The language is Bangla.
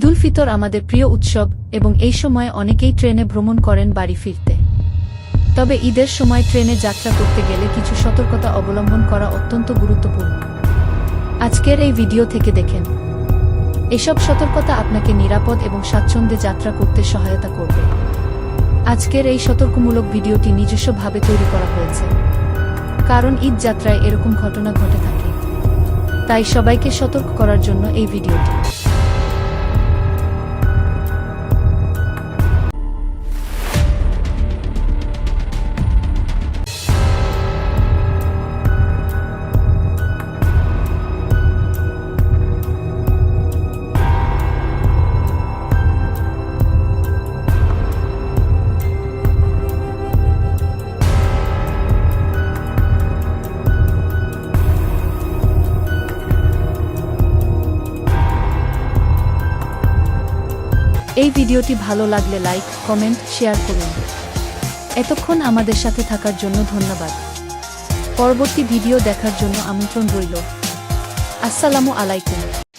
ঈদুল ফিতর আমাদের প্রিয় উৎসব এবং এই সময় অনেকেই ট্রেনে ভ্রমণ করেন বাড়ি ফিরতে। তবে ঈদের সময় ট্রেনে যাত্রা করতে গেলে কিছু সতর্কতা অবলম্বন করা অত্যন্ত গুরুত্বপূর্ণ। আজকের এই ভিডিও থেকে দেখেন, এসব সতর্কতা আপনাকে নিরাপদ এবং স্বাচ্ছন্দ্যে যাত্রা করতে সহায়তা করবে। আজকের এই সতর্কমূলক ভিডিওটি নিজস্বভাবে তৈরি করা হয়েছে, কারণ ঈদ যাত্রায় এরকম ঘটনা ঘটে থাকে। তাই সবাইকে সতর্ক করার জন্য এই ভিডিওটি। এই ভিডিওটি ভালো লাগলে লাইক, কমেন্ট, শেয়ার করুন। এতক্ষণ আমাদের সাথে থাকার জন্য ধন্যবাদ। পরবর্তী ভিডিও দেখার জন্য আমন্ত্রণ রইল। আসসালামু আলাইকুম।